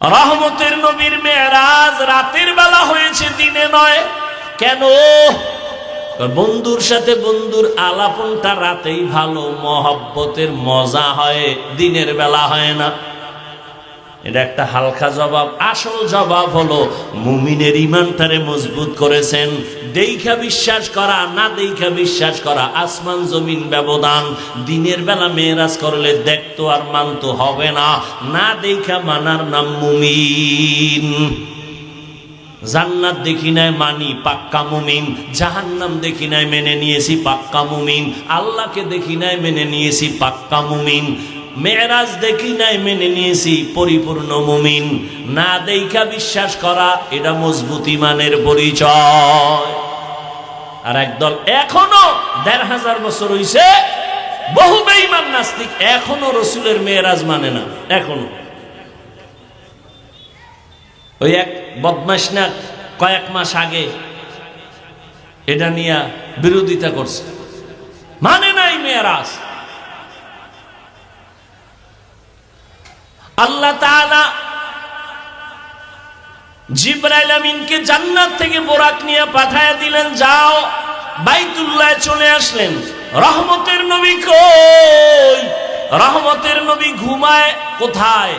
রহমতের নবীর মেয়েরাজ রাতের বেলা হয়েছে, দিনে নয়। কেন? বন্ধুর সাথে বন্ধুর আলাপনটা রাতেই ভালো, মহব্বতের মজা হয়, দিনের বেলা হয় না। এটা একটা হালকা জবাব, আসল জবাব হলো, মুমিনের ইমান ইমানটারে মজবুত করেছেন, দেইখা বিশ্বাস করা, না দেইখা বিশ্বাস করা, আসমান জমিন ব্যবধান, দিনের বেলা মেয়েরাজ করলে দেখতো আর মানতো হবে না না দেইখা মানার নাম মুমিন। জান্নাত দেখি নাই মানি, পাক্কা মুমিন, জাহান্নাম দেখি নাই মেনে নিয়েছি পাক্কা মুমিন, আল্লাহকে দেখি নাই মেনে নিয়েছি পাক্কা মুমিন মেয়েরাজ দেখি নাই মেনে নিয়েছি, পরিপূর্ণ মুমিন। না দেখা বিশ্বাস করা, এটা মজবুত ইমানের পরিচয়। আর একদল এখনও দেড় হাজার বছর হইছে, বহু বেঈমান নাস্তিক এখনও রসুলের মেয়েরাজ মানে না, এখনও। ওই এক বদমাস না কয়েক মাস আগে এটা নিয়ে বিরোধিতা করছে। মানে নাই মেয়েরাজ। আল্লাহ তাআলা জিব্রাইল আমিনকে জান্নাত থেকে বোরাক নিয়ে পাঠায় দিলেন, যাও, বাইতুল্লাহ চলে আসলেন। রহমতের নবী কই? রহমতের নবী ঘুমায় কোথায়?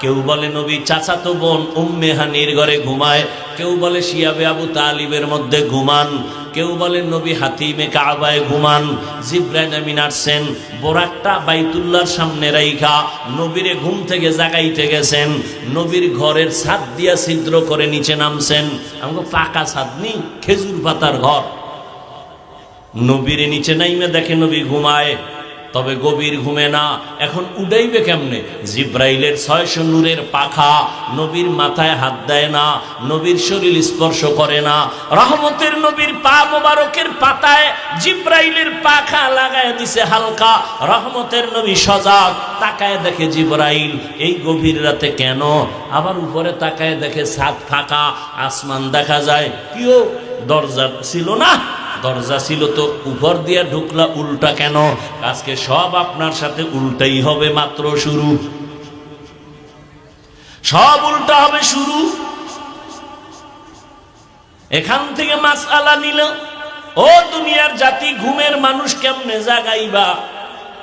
কেউ বলে, নবী চাচাতো বোন, উম্মে হানির ঘরে ঘুমায়। কেউ বলে, শিয়াবে আবু তালিবের মধ্যে ঘুমান। কেউ বলেন, নবী হাতিমে কাবায় ঘুমান, জিব্রাইল আমিন আসছেন, বোরাকটা বাইতুল্লার সামনে রাইখা, নবীরে ঘুম থেকে জাগাইতে গেছেন, নবীর ঘরের ছাদ দিয়া ছিদ্র করে নিচে নামছেন। আমাকে পাকা ছাদ নি খেজুর পাতার ঘর। নবীরে নিচে নাইমে দেখে নবী ঘুমায় তবে গভীর ঘুমে না। এখন উড়াইবে কেমনে? জিব্রাইলের ছয়শো নূরের পাখা নবীর মাথায় হাত দেয় না, নবীর শরীর স্পর্শ করে না। রহমতের নবীর পা মোবারকের পাতায় জিব্রাইলের পাখা লাগায় দিছে হালকা। রহমতের নবী সজাগ, তাকায় দেখে জিব্রাইল, এই গভীর রাতে কেন? আবার উপরে তাকায় দেখে ছাদ ফাঁকা, আসমান দেখা যায় কিও দরজা ছিল না? দরজা ছিল তো উপর দিয়ে ঢুকলা উল্টা কেন? আজকে সব আপনার সাথে উল্টাই হবে মাত্র শুরু। সব উল্টা হবে শুরু। এখান থেকে মাছ আলা নিল, ও দুনিয়ার জাতি, ঘুমের মানুষ কেমনে জাগাইবা?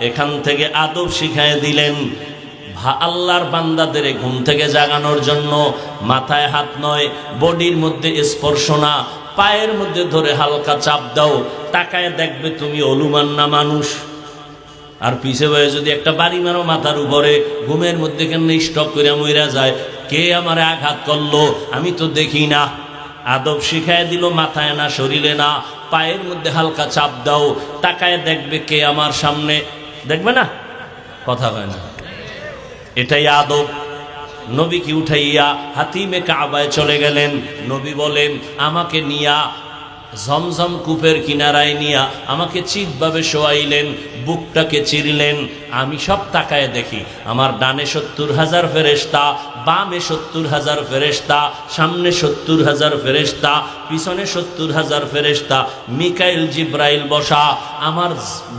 এখান থেকে আদব শিখায় দিলেন আল্লাহর বান্দাদের ঘুম থেকে জাগানোর জন্য মাথায় হাত নয়, বডির মধ্যে স্পর্শ না পায়ের মধ্যে ধরে হালকা চাপ দাও, তাকায় দেখবে তুমি অলুমান না মানুষ। আর পিছে বয়ে যদি একটা বাড়ি মারো মাথার উপরে, ঘুমের মধ্যে কেন স্টক করে মইরা যায়? কে আমার আঘাত করল? আমি তো দেখি না। আদব শিখায় দিল মাথায় না, শরীরে না। পায়ের মধ্যে হালকা চাপ দাও, তাকায় দেখবে কে আমার সামনে। দেখবে না? কথা হয় না। এটাই আদব। নবী কি উঠাইয়া হাতিমে কাবায় চলে গেলেন। নবী বলেন, আমাকে নিয়া ঝমঝম কূপের কিনারায় নিয়া আমাকে চিৎভাবে শোয়াইলেন, বুকটাকে চিরলেন। আমি সব তাকায় দেখি। আমার ডানে সত্তর হাজার ফেরেস্তা বামে সত্তর হাজার ফেরেস্তা সামনে সত্তর হাজার ফেরেস্তা পিছনে সত্তর হাজার ফেরেস্তা মিকাইল জিব্রাইল বসা, আমার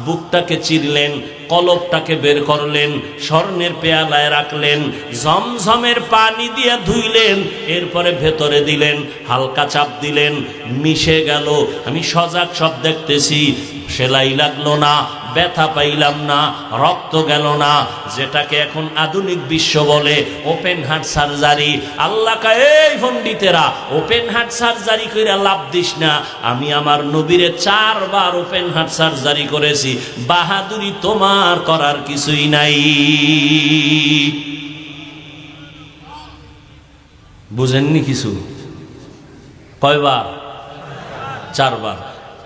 বুকটাকে চিরলেন, কলপটাকে বের করলেন, স্বর্ণের পেয়ালায় রাখলেন, ঝমঝমের পানি দিয়ে ধুইলেন, এরপরে ভেতরে দিলেন, হালকা চাপ দিলেন, মিশে গেল। আমি সজাগ সব দেখতেছি, সেলাই লাগল না ব্যথা পাইলাম না, রক্ত গেল না, যেটাকে এখন আধুনিক বিশ্ব বলে ওপেন হার্ট সার্জারি আল্লাহ এই পণ্ডিতেরা ওপেন হার্ট সার্জারি করে লাভ দিস না। আমি আমার নবীরে চারবার ওপেন হার্ট সার্জারি করেছি। বাহাদুরি তোমার করার কিছুই নাই। বুঝেননি কিছু? কয়বার? চারবার।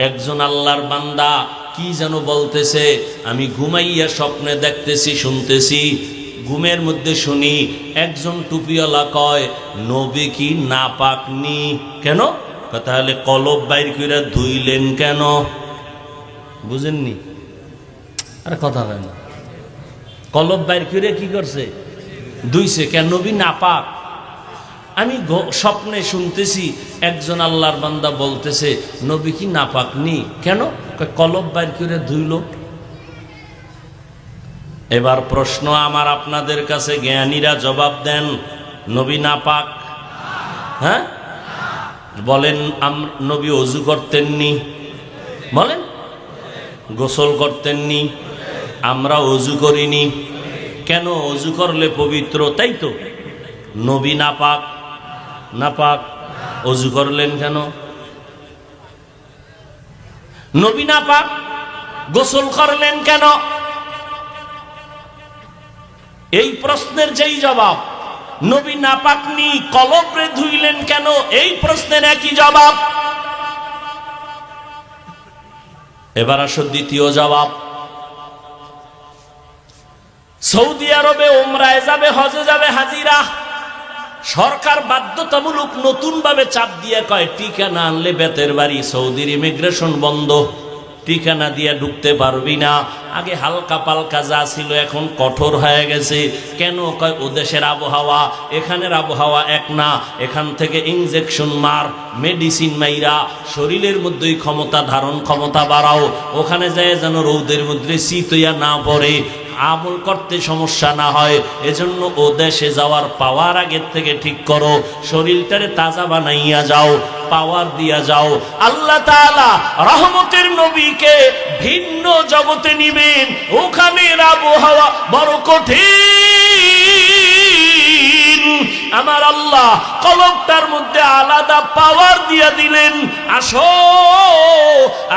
একজন আল্লাহর বান্দা কি যেন বলতেছে আমি ঘুমাইয়া স্বপ্নে দেখতেছি শুনতেছি ঘুমের মধ্যে শুনি একজন টুপিওয়ালা কয় নবী কি না পাকনি কেন তাহলে কলব বাইর করে ধুইলেন কেন? বুঝেননি? আর কথা হয় না। কলব বাইর করে কি করছে? দুইছে কেন? নবী না পাক আমি স্বপ্নে শুনতেছি একজন আল্লাহর বান্দা বলতেছে নবী কি নাপাকনি? কেন? কয়, কলব বাইর করে ধুইল এবার প্রশ্ন আমার আপনাদের কাছে, জ্ঞানীরা জবাব দেন, নবী না পাক? হ্যাঁ? বলেন নবী অজু করতেননি। বলেন, গোসল করতেননি। আমরা অজু করিনি। কেন অজু করলে পবিত্র? তাই তো। নবী না পাক? না পাক। অজু করলেন কেন? নবী না পাক গোসল করলেন কেন? এই প্রশ্নের যেই জবাব, নবী না পাকনি কলবরে ধুইলেন কেন? এই প্রশ্নের একই জবাব। এবার আসো দ্বিতীয় জবাব। সৌদি আরবে ওমরায় যাবে, হজে যাবে হাজিরা। সরকার বাধ্যতামূলক নতুন ভাবে চাপ দিয়ে কয় টিকা না আনলে বেতের বাড়ি, সৌদির ইমিগ্রেশন বন্ধ। টিকা না দিয়ে ঢুকতে পারবি না। আগে হালকা পালকা যা ছিল এখন কঠোর হয়ে গেছে। কেন কয়, ও দেশের আবহাওয়া, এখানের আবহাওয়া এক না। এখান থেকে ইঞ্জেকশন মার, মেডিসিন মাইরা, শরীরের মধ্যেই ক্ষমতা ধারণ ক্ষমতা বাড়াও। ওখানে যায় যেন রৌদের মধ্যে শীতইয়া না পড়ে। আমল করতে সমস্যা না হয়, এজন্য ও দেশে যাওয়ার পাওয়ার আগের থেকে ঠিক করো, শরীরটারে তাজা বানাইয়া যাও, পাওয়ার দিয়া যাও। আল্লাহ তাআলা রহমতের নবীকে ভিন্ন জগতে নিবেন ওখানে আবহাওয়া বড় কঠিন। আমার আল্লাহ কলবটার মধ্যে আলাদা পাওয়ার দিয়া দিলেন। আসো,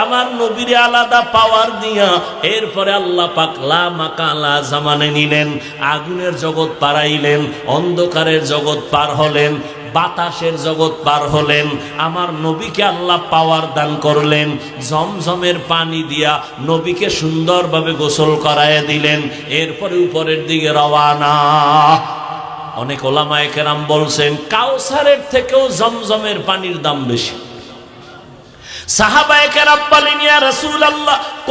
আমার নবীরে আলাদা পাওয়ার দিয়া। এরপরে আল্লাহ পাক লা মাকালা জামানে নিলেন, আগুনের জগৎ পারাইলেন অন্ধকারের জগৎ পার হলেন, বাতাসের জগৎ পার হলেন, আমার নবীকে আল্লাহ পাওয়ার দান করলেন, জমজমের পানি দিয়া নবীকে সুন্দরভাবে গোসল করায় দিলেন, এরপরে উপরের দিকে রওয়ানা। অনেক ওলামায় বলছেন, কাউসারের থেকেও জমজমের পানির দাম বেশি। সাহাবায়ে কেরাম বলেন, ইয়া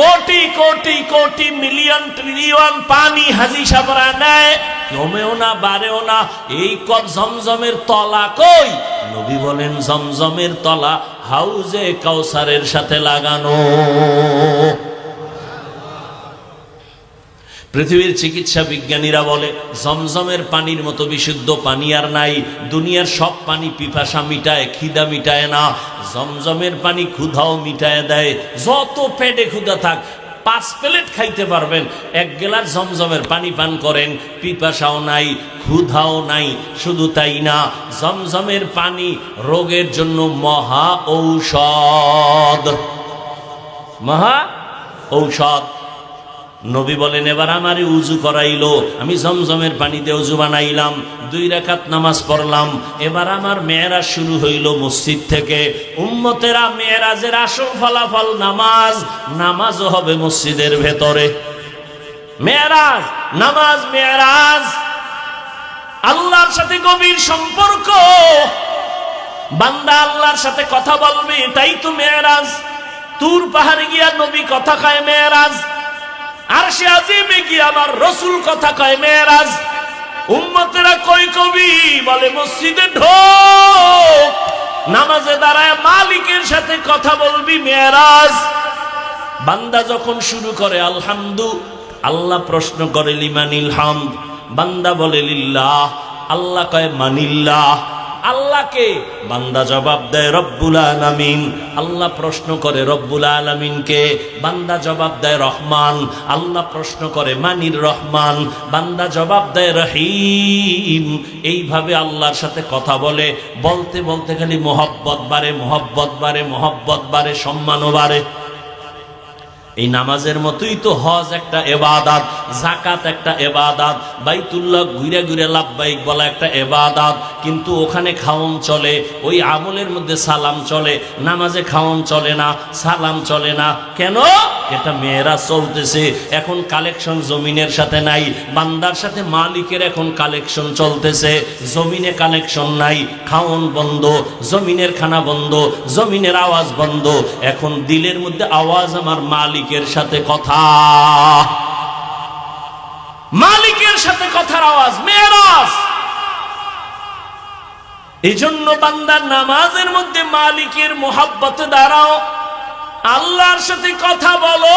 কোটি কোটি কোটি মিলিয়ন ট্রিলিয়ন পানি হাজি সাবরা নেয়, কমেও না, বাড়েও না, এই কপ জমজমের তলা কই? নবী বলেন, জমজমের তলা হাউজে কাউসারের সাথে লাগানো। পৃথিবীর চিকিৎসা বিজ্ঞানীরা বলে, জমজমের পানির মতো বিশুদ্ধ পানি আর নাই, দুনিয়ার সব পানি পিপাসা মিটায়, খিদা মিটায় না। জমজমের পানি ক্ষুধাও মিটায় দেয়। যত পেটে ক্ষুধা থাক, পাঁচ প্লেট খাইতে পারবেন। এক গেলার জমজমের পানি পান করেন, পিপাসাও নাই, ক্ষুধাও নাই, শুধু তাই না, জমজমের পানি রোগের জন্য মহা ঔষধ। মহা ঔষধ। নবী বলেন, এবার আমারে উজু করাইলো। আমি জমজমের পানিতে উজু বানাইলাম, দুই রেখাত নামাজ পড়লাম। এবার আমার মেয়েরা শুরু হইল মসজিদ থেকে। উম্মতেরা মেয়েরাজের আসল ফলাফল নামাজ, নামাজও হবে মসজিদের ভেতরে। মেয়েরাজ, নামাজ মেয়েরাজ। আল্লাহর সাথে গভীর সম্পর্ক। বান্দা আল্লাহর সাথে কথা বলবে, তাই তো মেয়েরাজ। তুর পাহাড়ে গিয়া নবী কথা খায় মেয়েরাজ আর সে আজিমে কি আমার রসুল কথা কয়, মেয়েরাজ, উম্মতেরা কই কবি? বলে, মসজিদে ঢোক, নামাজে দাঁড়ায় মালিকের সাথে কথা বলবি, মেয়েরাজ। বান্দা যখন শুরু করে, আলহামদু আল্লাহ প্রশ্ন করে, লিমানিল হামদ। বান্দা বলে, লিল্লাহ। আল্লাহ কয়, মানিল্লাহ। আল্লাহকে। বান্দা জবাব দেয়, রব্বুল আলামিন। আল্লাহ প্রশ্ন করে, রব্বুল আলামিনকে বান্দা জবাব দেয়, রহমান। আল্লাহ প্রশ্ন করে, মানির রহমান? বান্দা জবাব দেয়, রহিম। এইভাবে আল্লাহর সাথে কথা বলে। বলতে বলতে খালি মোহব্বত বাড়ে মোহব্বত বাড়ে মোহব্বত বাড়ে, সম্মানও বাড়ে। এই নামাজের মতোই তো হজ একটা এবাদাত জাকাত একটা এবাদাত, বাইতুল্লাহ ঘুরে ঘুরে লাভবাইক বলা একটা এবাদাত, কিন্তু ওখানে খাওন চলে, ওই আমলের মধ্যে সালাম চলে, নামাজে খাওন চলে না, সালাম চলে না। কেন? এটা মেয়েরা চলতেছে, এখন কালেকশন জমিনের সাথে নাই, বান্দার সাথে মালিকের এখন কালেকশন চলতেছে, জমিনে কালেকশন নাই, খাওন বন্ধ, জমিনের খানা বন্ধ, জমিনের আওয়াজ বন্ধ, এখন দিলের মধ্যে আওয়াজ আমার মালিকের সাথে কথা। মালিকের সাথে কথার আওয়াজ, মেয়েরাজ। এই জন্য বান্দার নামাজের মধ্যে মালিকের মোহাব্বতে দাঁড়াও, আল্লাহর সাথে কথা বলো।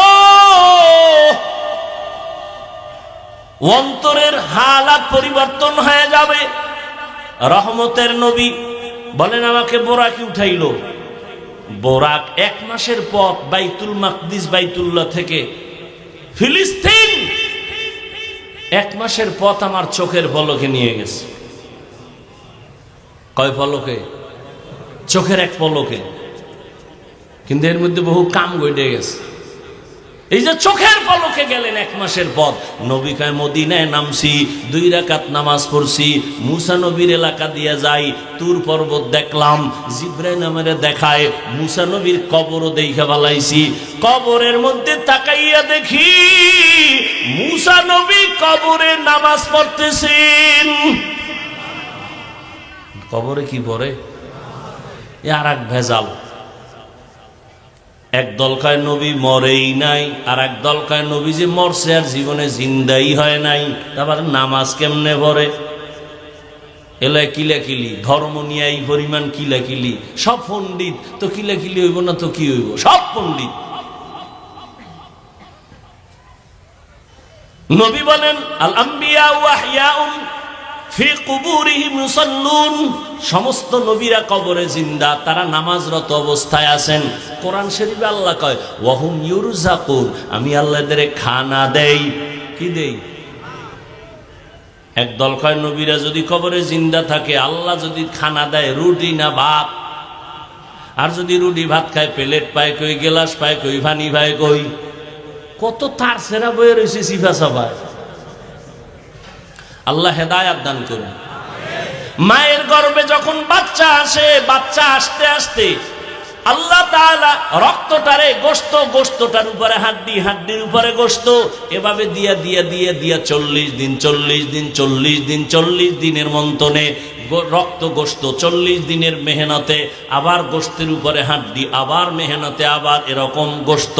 অন্তরের হালাত পরিবর্তন হয়ে যাবে। রহমতের নবী বলেন, আমাকে বোরাকি উঠাইলো। বোরাক এক মাসের পথ বাইতুল মাকদিস বাইতুল্লাহ থেকে ফিলিস্তিন এক মাসের পথ আমার চোখের পলকে নিয়ে গেছে। কয় পলকে চোখের এক পলকে কিন্তু এর মধ্যে বহু কাম গইটে গেছে। এই যে চোখের পলকে গেলেন এক মাসের পথ। নবিকায় মদিনায় নামছি, দুই রাকাত নামাজ পড়ছি, মুসা নবীর এলাকা দিয়ে যাই, তুর পর্বত দেখলাম, জিব্রাইল আমারে দেখায়, মুসা নবীর কবরও দেখে বালাইছি কবরের মধ্যে তাকাইয়া দেখি, মুসা নবী কবরে নামাজ পড়তেছেন। কবরে কি পড়ে? আর এক ভেজাল। এক দল কয় নবী মরেই নাই, আর এক দল কয় নবী যে মরছে আর জীবনে জিন্দাই হয় নাই, তারপর নামাজ কেমনে পড়ে? এলে কিলাকিলি ধর্ম নিয়ে এই পরিমাণ কিলাকিলি সব পণ্ডিত, তো কিলাকিলি হইব না তো কি হইব? সব পণ্ডিত। নবী বলেন আল আম্বিয়া ওয়াহিয়াউন সমস্ত নবীরা কবরে জিন্দা, তারা নামাজরত অবস্থায় আছেন। কোরআন শরীফে আল্লাহ কয়, ওয়াহুম ইউরজাকুন আমি আল্লাহদের খানা দেই। কি দেই? একদল কয়, নবীরা যদি কবরে জিন্দা থাকে, আল্লাহ যদি খানা দেয়, রুটি না ভাত? আর যদি রুটি ভাত খায়, প্লেট পায় কই, গেলাস পায় কই, ভানি ভাই কই? কত তার সেরা বয়ে রয়েছে সিফা সবাই আল্লাহ হেদায়াত দান করুন। মায়ের গর্ভে যখন বাচ্চা আসে, বাচ্চা আসতে আসতে আল্লাহ তাআলা রক্তটারে গোস্ত গোস্তটার উপরে হাড্ডি, হাড্ডির উপরে গোস্ত এভাবে দিয়া দিয়া দিয়া দিয়া চল্লিশ দিন চল্লিশ দিন চল্লিশ দিন, চল্লিশ দিনের মন্তনে রক্ত গোস্ত চল্লিশ দিনের মেহনতে আবার গোস্তের উপরে হাড্ডি, আবার মেহনতে আবার এরকম গোস্ত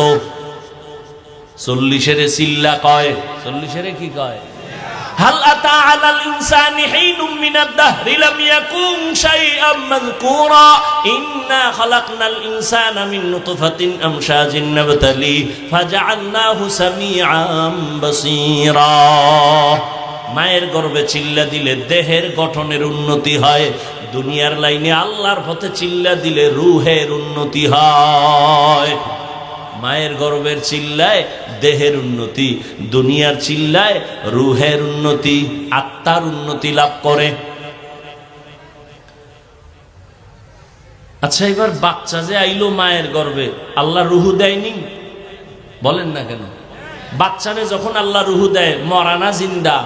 চল্লিশের চিল্লা কয়? চল্লিশের কি কয়? হাল আতা আলাল ইনসানি হিনুম মিনাদ দাহরি লাম ইয়াকুম শাইআম মাযকুরা ইন্না খালাকনাল ইনসানা মিন নুতফাতিন আমশাজিন নাবতালি ফাজআলনাহু সামিআম বাসীরা মায়ের গর্বে চিল্লা দিলে দেহের গঠনের উন্নতি হয়, দুনিয়ার লাইনে আল্লাহর পথে চিল্লা দিলে রুহের উন্নতি হয়। মায়ের গর্বের চিল্লায়, দেহের উন্নতি, দুনিয়ার চিল্লায়, রুহের উন্নতি, আত্মার উন্নতি লাভ করে। আচ্ছা এবার বাচ্চা যে আইলো মায়ের গর্বে, আল্লাহ রুহু দেয়নি? বলেন না কেন? বাচ্চারে যখন আল্লাহ রুহু দেয় মরানা জিন্দা?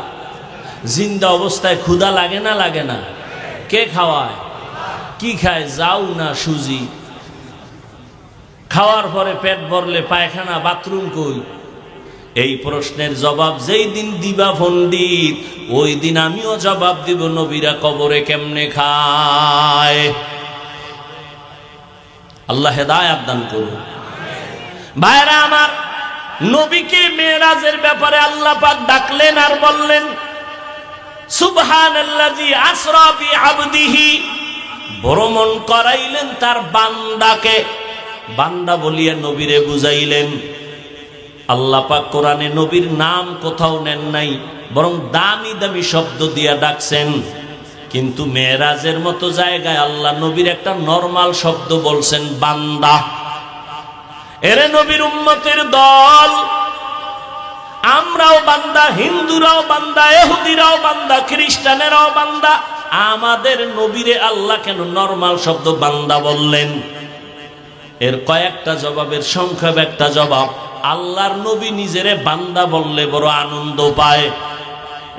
জিন্দা অবস্থায় ক্ষুধা লাগে না লাগে না? কে খাওয়ায়? কি খায়? যাও না সুজি। খাওয়ার পরে পেট ভরলে পায়খানা, বাথরুম কই? এই প্রশ্নের জবাব যেই দিন দিবা পণ্ডিত, ওই দিন আমিও জবাব দিব, নবীরা কবরে কেমনে খায়? আল্লাহ হেদায়াত দান করুন। ভাইরা আমার, নবীকে মেয়েরাজের ব্যাপারে আল্লাহ পাক ডাকলেন আর বললেন, সুবহানাল্লাযী আসরা বি আবদিহি। ভ্রমণ করাইলেন তার বান্দাকে। বান্দা বলিয়া নবীরে বুঝাইলেন, আল্লাহ পাক কোরআনে নবীর নাম কোথাও নেন নাই, বরং দামি দামি শব্দ দিয়া ডাকছেন। কিন্তু মেয়েরাজের মতো জায়গায় আল্লাহ নবীর একটা নর্মাল শব্দ বলছেন, বান্দা। এরে নবীর উম্মতের দল, আমরাও বান্দা, হিন্দুরাও বান্দা এহুদিরাও বান্দা, খ্রিস্টানেরাও বান্দা, আমাদের নবীরে আল্লাহ কেন নর্মাল শব্দ বান্দা বললেন? এর কয়েকটা জবাবের সংক্ষেপ, একটা জবাব, আল্লাহর নবী নিজেরে বান্দা বললে বড় আনন্দ পায়।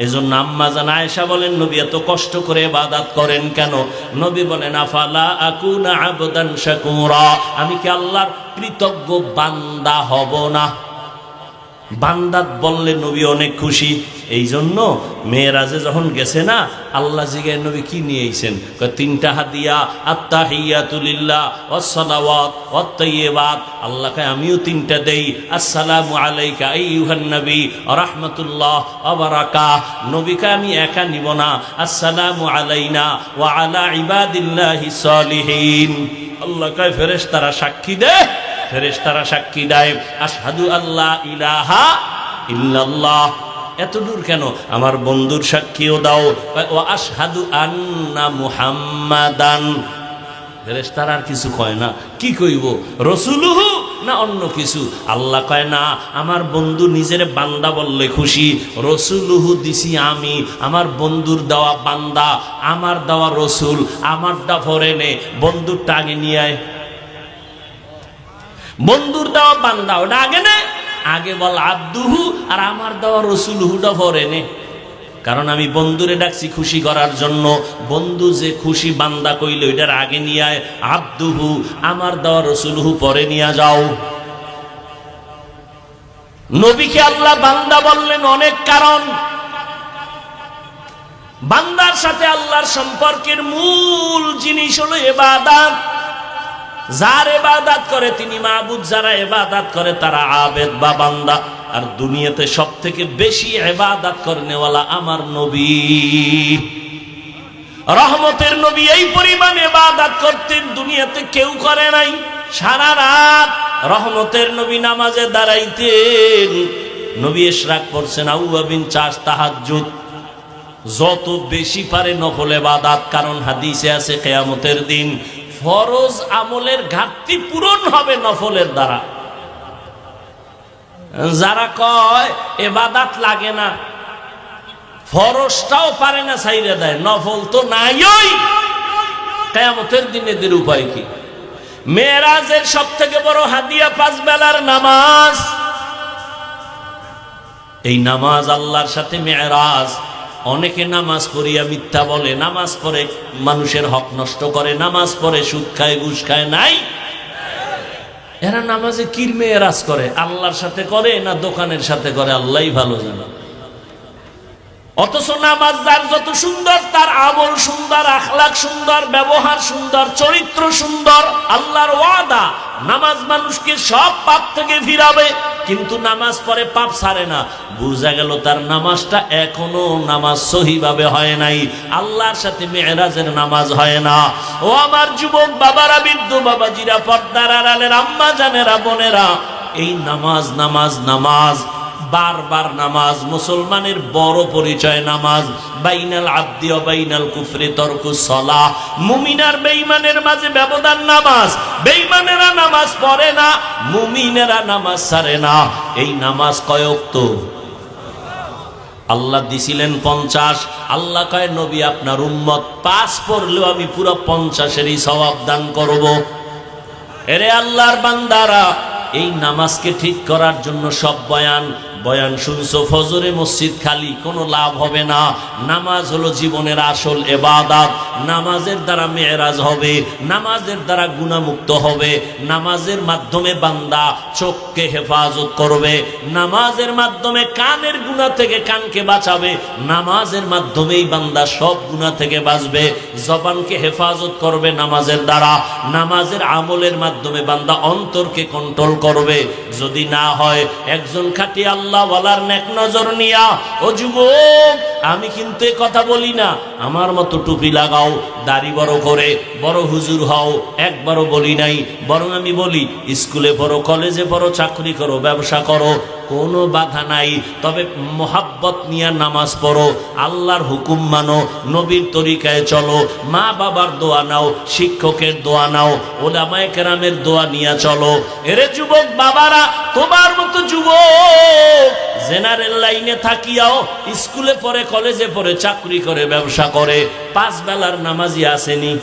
এজন্য আম্মা জান আয়েশা বলেন, নবী এত কষ্ট করে ইবাদত করেন কেন? নবী বলেন, আফালা আকুনা আবদান শাকুরা। আমি কি আল্লাহর কৃতজ্ঞ বান্দা হব না? বান্দাত বললে নবী অনেক খুশি। এই জন্য মেয়েরাজে যখন গেছে না, আল্লাহ জিগে নবী কি নিয়ে কয়, তিনটা হাদিয়া আত্তাহিয়াতুলিল্লাহ ওয়াসসালাওয়াত ওয়াত্তাইয়্যিবাত আল্লাহ কয়, আমিও তিনটা দেই। আসসালামু আলাইকা আইয়ুহান নবী, রাহমাতুল্লাহ ওয়া বারাকা নবী কয়, আমি একা নিব না। আসসালামু আলাইনা ওয়া আলা ইবাদিল্লাহিস সালিহিন। আল্লাহ কয়, ফেরেশতারা সাক্ষী দে। ফেরেশতারা সাক্ষী দেয়, আশহাদু আল্লাহ ইলাহা ইল্লাল্লাহ। এত দূর কেন? আমার বন্ধুর সাক্ষীও দাও ও আশহাদু আন্না মুহাম্মাদান। ফেরেস্তার আর কিছু কয় না। কি কইব? রসুলুহু না অন্য কিছু? আল্লাহ কয়, না, আমার বন্ধু নিজের বান্দা বললে খুশি। রসুলুহু দিছি আমি। আমার বন্ধুর দেওয়া বান্দা, আমার দেওয়া রসুল, আমারটা ফরে নে। বন্ধুর আগে নিয়ে আয়। বন্ধুর দেওয়া বান্দা, ওটা আগে নে। আগে বল আব্দুহু আর আমার দেওয়া রসুলহুটা ফরে নে। কারণ আমি বন্ধুরে ডাকছি খুশি করার জন্য। বন্ধু যে খুশি বান্দা কইল ওইটার আগে নিয়ে আয়। আব্দুহু, আমার দেওয়া রসুলহু পরে নিয়ে যাও। নবীকে আল্লাহ বান্দা বললেন অনেক কারণ। বান্দার সাথে আল্লাহর সম্পর্কের মূল জিনিস হলো এবাদাত। যার এবাদাত করে তিনি মাহবুদ যারা এবাদাত করে তারা আবেদ বা বান্দা। আর দুনিয়াতে সব থেকে বেশি এবাদাত করনেওয়ালা আমার নবী। রহমতের নবী এই পরিমাণ এবাদাত করতেন, দুনিয়াতে কেউ করে নাই। সারা রাত রহমতের নবী নামাজে দাঁড়াইতেন। নবী এশরাক পড়ছেন আউয়াবিন চাষ তাহার তাহাজ্জুদ। যত বেশি পারে নফল এবাদাত কারণ হাদিসে আছে, কেয়ামতের দিন ফরজ আমলের ঘাটতি পূরণ হবে নফলের দ্বারা। যারা কয়, এবাদাত লাগে না, ফরজটাও পারে না সাইরে দেয়। নফল তো নাই কেয়ামতের দিন এদের উপায় কি? মেয়েরাজের সব থেকে বড় হাদিয়া পাঁচ বেলার নামাজ। এই নামাজ আল্লাহর সাথে মেয়েরাজ অনেকে নামাজ পড়িয়া মিথ্যা বলে, নামাজ পড়ে মানুষের হক নষ্ট করে, নামাজ পড়ে সুদ খায়, ঘুষ খায়, নাই। এরা নামাজে কিরমে এরাজ করে? আল্লাহর সাথে করে না দোকানের সাথে করে? আল্লাহই ভালো জানে। অথচ নামাজ যার যত সুন্দর, তার আমল সুন্দর, আখলাক সুন্দর, ব্যবহার সুন্দর, চরিত্র সুন্দর, আল্লাহর ওয়াদা। নামাজ মানুষকে সব পাপ থেকে ফিরাবে, কিন্তু নামাজ পরে পাপ সারে না। বুঝা গেল তার নামাজটা এখনও নামাজ সহিভাবে হয় নাই। আল্লাহর সাথে মেয়েরাজের নামাজ হয় না। ও আমার যুবক বাবারা, বৃদ্ধ বাবাজিরা, পর্দার আড়ালের আম্মা জানেরা, বোনেরা, এই নামাজ নামাজ নামাজ বারবার নামাজ, মুসলমানের বড় পরিচয় নামাজ, বাইনাল আব্দি ও বাইনাল কুফরি তর্কু সলা মুমিনার বেঈমানের মাঝে ব্যবধান নামাজ, বেঈমানেরা নামাজ পড়ে না, মুমিনেরা নামাজ সারে না। এই নামাজ কয়ক তো আল্লাহ দিছিলেন পঞ্চাশ, আল্লাহ কয়, নবী, আপনার উম্মত পাঁচ পড়লেও আমি পুরো পঞ্চাশেরই সবাব দান করব। এরে আল্লাহর বান্দারা, এই নামাজকে ঠিক করার জন্য সব বয়ান বয়ান শুনছো, ফজরে মসজিদ খালি, কোনো লাভ হবে না। নামাজ হলো জীবনের আসল এবাদাত। নামাজের দ্বারা মেয়েরাজ হবে, নামাজের দ্বারা গুণামুক্ত হবে। নামাজের মাধ্যমে বান্দা চোখকে হেফাজত করবে। নামাজের মাধ্যমে কানের গুণা থেকে কানকে বাঁচাবে। নামাজের মাধ্যমেই বান্দা সব গুণা থেকে বাঁচবে। জবানকে হেফাজত করবে নামাজের দ্বারা। নামাজের আমলের মাধ্যমে বান্দা অন্তরকে কন্ট্রোল করবে। যদি না হয়, একজন খাটি আল্লাহ বলার নেক নজর নিয়া, ও যুবক, আমি কিন্তু কথা বলি না। আমার মতো টুপি লাগাও, দাড়ি বড় করে, বড় হুজুর হও, একবারও বলি নাই, বরং আমি বলি, স্কুলে পড়ো, কলেজে পড়ো, চাকরি করো, ব্যবসা করো কোনো বাধা নাই। তবে মোহাব্বত নিয়ে নামাজ পড়ো, আল্লাহর হুকুম মানো, নবীর তরিকায় চলো মা বাবার দোয়া নাও, শিক্ষকের দোয়া নাও, ওলামায় কেরামের দোয়া নিয়ে চলো। এরে যুবক বাবারা, তোমার মতো যুবক, জেনারেল লাইনে থাকিয়াও, স্কুলে পড়ে, কলেজে পড়ে, চাকরি করে, ব্যবসা করে, পাঁচ বেলার নামাজি আসেনি।